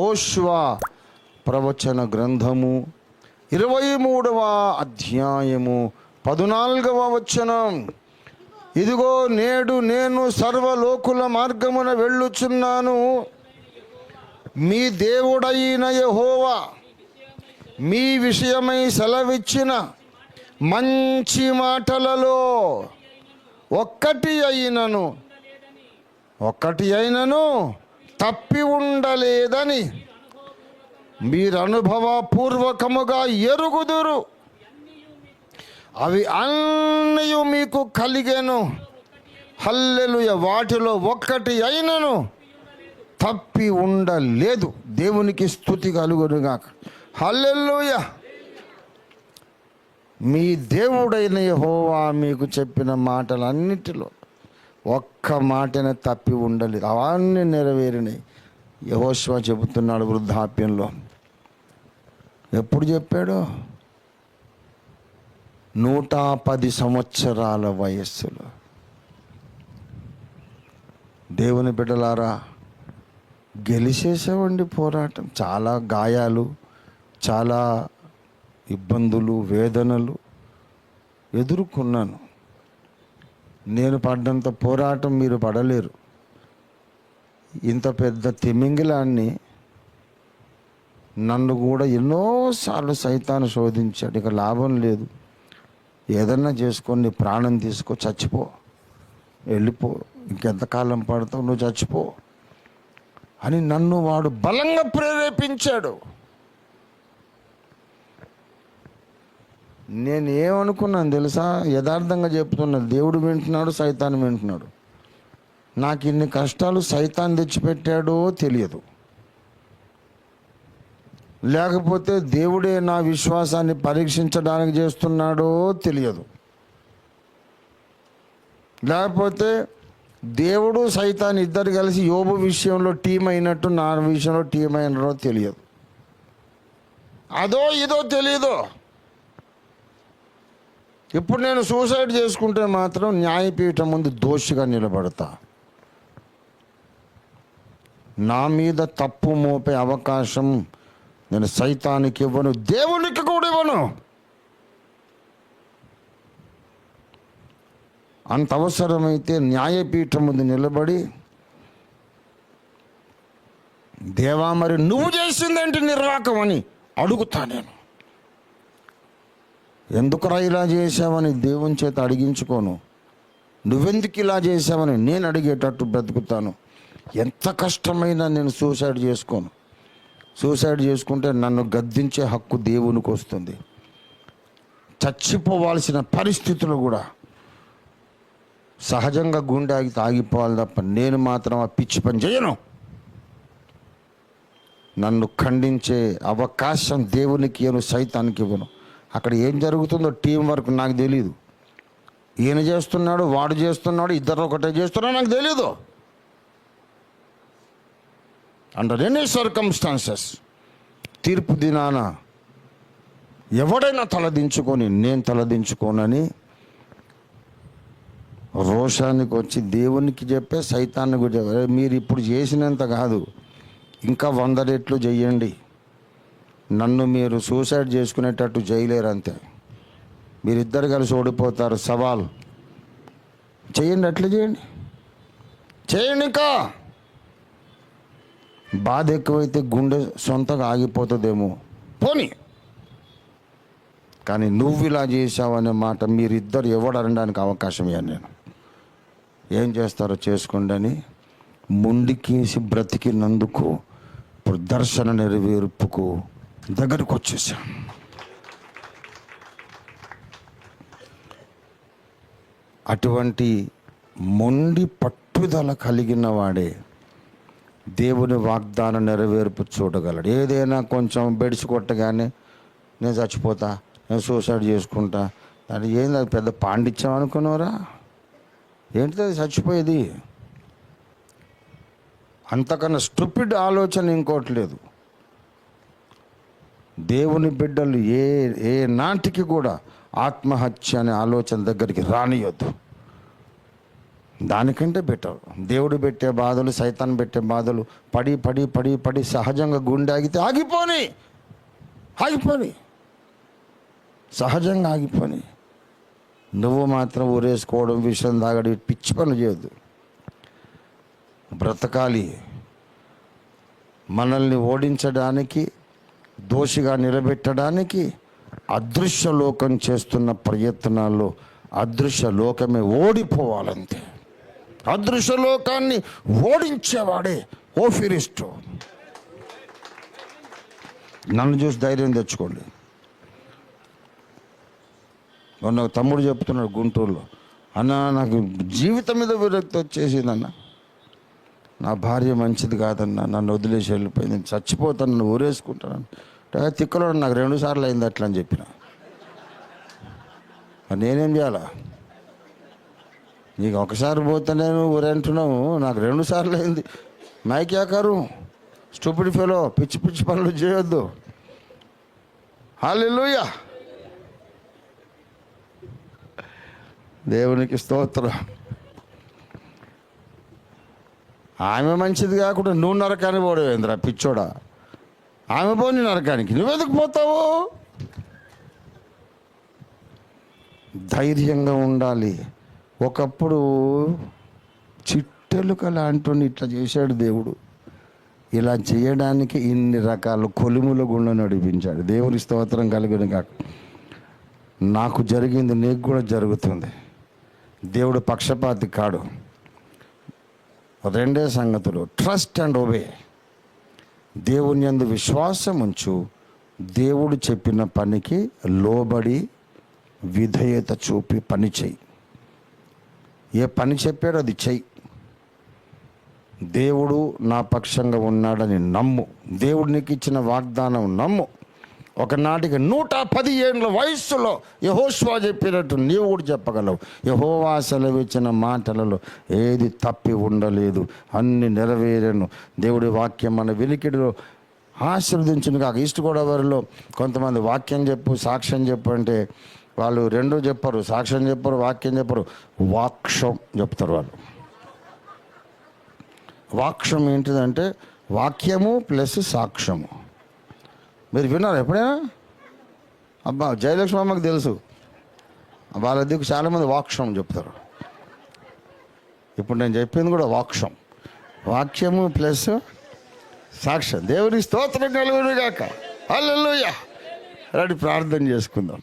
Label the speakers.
Speaker 1: యహోష్వ ప్రవచన గ్రంథము ఇరవై మూడవ అధ్యాయము పదునాలుగవ వచనం. ఇదిగో నేడు నేను సర్వలోకుల మార్గమున వెళ్ళుచున్నాను. మీ దేవుడైన యహోవా మీ విషయమై సెలవిచ్చిన మంచి మాటలలో ఒక్కటి అయినను ఒక్కటి అయినను తప్పి ఉండలేదని మీరు అనుభవపూర్వకముగా ఎరుగుదురు. అవి అన్నీ మీకు కలిగేను. హల్లెలుయ వాటిలో ఒక్కటి అయినను తప్పి ఉండలేదు. దేవునికి స్థుతి కలుగునుగాక. హల్లెలుయ. మీ దేవుడైన యహోవా మీకు చెప్పిన మాటలన్నిటిలో ఒక్క మాటనే తప్పి ఉండలేదు. అవన్నీ నెరవేరినాయి. యహోశ్వ చెబుతున్నాడు వృద్ధాప్యంలో. ఎప్పుడు చెప్పాడు? నూట పది సంవత్సరాల వయస్సులో. దేవుని బిడ్డలారా గెలిచేసావండి పోరాటం. చాలా గాయాలు చాలా ఇబ్బందులు వేదనలు ఎదుర్కొన్నాను. నేను పడ్డంత పోరాటం మీరు పడలేరు. ఇంత పెద్ద తిమింగిలాన్ని నన్ను కూడా ఎన్నోసార్లు సైతాన్ని శోధించాడు. ఇక లాభం లేదు. ఏదన్నా చేసుకొని నీ ప్రాణం తీసుకో చచ్చిపో. వెళ్ళిపో. ఇంకెంతకాలం పడతావు? నువ్వు చచ్చిపో. అని నన్ను వాడు బలంగా ప్రేరేపించాడు. నేను ఏమనుకున్నాను తెలుసా? యథార్థంగా చెప్తున్నా దేవుడు వింటున్నాడు సైతాన్ని వింటున్నాడు. నాకు ఇన్ని కష్టాలు సైతాన్ తెచ్చిపెట్టాడో తెలియదు. లేకపోతే దేవుడే నా విశ్వాసాన్ని పరీక్షించడానికి చేస్తున్నాడో తెలియదు. లేకపోతే దేవుడు సైతాన్ ఇద్దరు కలిసి యోబు విషయంలో టీం అయినట్టు నా విషయంలో టీం అయినో తెలియదు. అదో ఇదో తెలియదు ఇప్పుడు నేను సూసైడ్ చేసుకుంటే మాత్రం న్యాయపీఠం ముందు దోషిగా నిలబడతా. నా మీద తప్పు మోపే అవకాశం నేను సైతానికి ఇవ్వను దేవునికి కూడా ఇవ్వను. అంత అవసరమైతే న్యాయపీఠం ముందు నిలబడి దేవా మరి నువ్వు చేసిందేంటి నిర్వాకం అని అడుగుతా నేను. ఎందుకురా ఇలా చేసావని దేవుని చేత అడిగించుకోను? నువ్వెందుకు ఇలా చేసావని నేను అడిగేటట్టు బ్రతుకుతాను? ఎంత కష్టమైనా నేను సూసైడ్ చేసుకోను. సూసైడ్ చేసుకుంటే నన్ను గద్దించే హక్కు దేవునికి వస్తుంది. చచ్చిపోవాల్సిన పరిస్థితులు కూడా సహజంగా గుండె ఆగి తాగిపోవాలి తప్ప నేను మాత్రం ఆ పిచ్చి పని చేయను. నన్ను ఖండించే అవకాశం దేవునికి ఇవ్వను సైతానికి ఇవ్వను. అక్కడ ఏం జరుగుతుందో టీం వర్క్ నాకు తెలియదు ఈయన చేస్తున్నాడు వాడు చేస్తున్నాడు ఇద్దరు ఒకటే చేస్తున్నాడు నాకు తెలియదు అండర్ ఎనీ సర్కమ్స్టాన్సెస్ తీర్పు దినాన ఎవడైనా తలదించుకొని నేను తలదించుకోనని రోషానికి వచ్చి దేవునికి చెప్పే సైతాన్ని కూడా మీరు ఇప్పుడు చేసినంత కాదు. ఇంకా వంద రెట్లు చెయ్యండి. నన్ను మీరు సూసైడ్ చేసుకునేటట్టు చేయలేరు అంతే మీరిద్దరు కలిసి ఓడిపోతారు సవాల్. చేయండి అట్లా చేయండి. చేయండి ఇంకా. బాధ ఎక్కువైతే గుండె సొంతగా ఆగిపోతుందేమో. పోనీ. కానీ నువ్వు ఇలా చేసావనే మాట మీరిద్దరు ఎవడు అనడానికి అవకాశం ఇవ్వను నేను. ఏం చేస్తారో చేసుకోండి అని ముండికేసి బ్రతికినందుకు ఇప్పుడు దర్శన నెరవేర్పుకు దగ్గరకు వచ్చేసాం అటువంటి మొండి పట్టుదల కలిగిన వాడే దేవుని వాగ్దానం నెరవేర్పు చూడగలడు. ఏదైనా కొంచెం బెడిచి కొట్టగానే నేను చచ్చిపోతా నేను సూసైడ్ చేసుకుంటా. అది ఏంది అది పెద్ద పాండిత్యం అనుకున్నారా ఏంటిది అది చచ్చిపోయేది? అంతకన్నా స్టూపిడ్ ఆలోచన ఇంకోటి లేదు. దేవుని బిడ్డలు ఏ ఏ నాటికి కూడా ఆత్మహత్య అనే ఆలోచన దగ్గరికి రానియొద్దు. దానికంటే బెటర్. దేవుడు పెట్టే బాధలు సైతాన్ పెట్టే బాధలు పడి పడి పడి పడి సహజంగా గుండె ఆగితే ఆగిపోని. ఆగిపోని. సహజంగా ఆగిపోని. నువ్వు మాత్రం ఊరేసుకోవడం విషయం తాగడి పిచ్చి పనులు చేయొద్దు. బ్రతకాలి. మనల్ని ఓడించడానికి దోషిగా నిలబెట్టడానికి అదృశ్య లోకం చేస్తున్న ప్రయత్నాల్లో అదృశ్య లోకమే ఓడిపోవాలంతే. అదృశ్య లోకాన్ని ఓడించేవాడే ఓఫిరిస్టు నన్ను చూసి ధైర్యం తెచ్చుకోండి. మొన్న ఒక తమ్ముడు చెప్తున్నాడు గుంటూరులో అన్న నాకు జీవితం మీద విరక్తి వచ్చేసిందన్న. నా భార్య మంచిది కాదన్న నన్ను వదిలేసి వెళ్ళిపోయింది. నేను చచ్చిపోతాను నన్ను ఊరేసుకుంటాను తిక్కలో నాకు రెండు సార్లు అయింది అట్లా అని చెప్పిన. నేనేం చేయాలా? నీకు ఒకసారి పోతే నేను ఊరంటున్నావు నాకు రెండు సార్లు అయింది. మైక్యాకారు స్టూపిడ్ ఫెలో పిచ్చి పిచ్చి పనులు చేయొద్దు. హాలెలూయా దేవునికి స్తోత్రం. ఆమె మంచిది కాకుండా నువ్వు నరకానికి పోడవేంద్రా పిచ్చోడా? ఆమె పోని నరకానికి. నువ్వెందుకు పోతావు? ధైర్యంగా ఉండాలి. ఒకప్పుడు చిట్టెలుక లాంటి ఇట్లా చేశాడు దేవుడు. ఇలా చేయడానికి ఇన్ని రకాల కొలుముల గుండా నడిపించాడు. దేవుని స్తోత్రం కలిగిన కాక. నాకు జరిగింది నీకు కూడా జరుగుతుంది. దేవుడు పక్షపాతి కాడు. రెండే సంగతులు. ట్రస్ట్ అండ్ ఒబే దేవుని యందు విశ్వాసం ఉంచు. దేవుడు చెప్పిన పనికి లోబడి విధేయత చూపి పని చెయ్యి. ఏ పని చెప్పాడో అది చెయ్యి. దేవుడు నా పక్షంగా ఉన్నాడని నమ్ము. దేవుడు నీకు ఇచ్చిన వాగ్దానం నమ్ము. ఒకనాటికి నూట పది ఏళ్ళ వయస్సులో యహోష్వా చెప్పినట్టు నీవు కూడా చెప్పగలవు. యహోవా సెలవిచ్చిన మాటలలో ఏది తప్పి ఉండలేదు. అన్ని నెరవేరను. దేవుడి వాక్యం మన వెలికిడిలో ఆశీర్వదించిన కాక ఈస్ట్ గోదావరిలో కొంతమంది వాక్యం చెప్పు సాక్ష్యం చెప్పు అంటే వాళ్ళు రెండు చెప్పరు. సాక్ష్యం చెప్పరు వాక్యం చెప్పరు. వాక్షం చెప్తారు వాళ్ళు. వాక్షం ఏంటిదంటే వాక్యము ప్లస్ సాక్ష్యము. మీరు విన్నారు ఎప్పుడైనా? అబ్బా జయలక్ష్మి అమ్మకి తెలుసు. వాళ్ళ దిక్కు చాలామంది వాక్షం చెప్తారు. ఇప్పుడు నేను చెప్పింది కూడా వాక్షం వాక్యము ప్లస్ సాక్ష్యం. దేవుని స్తోత్రం కలుగునుగాక గాక. రెడీ ప్రార్థన చేసుకుందాం.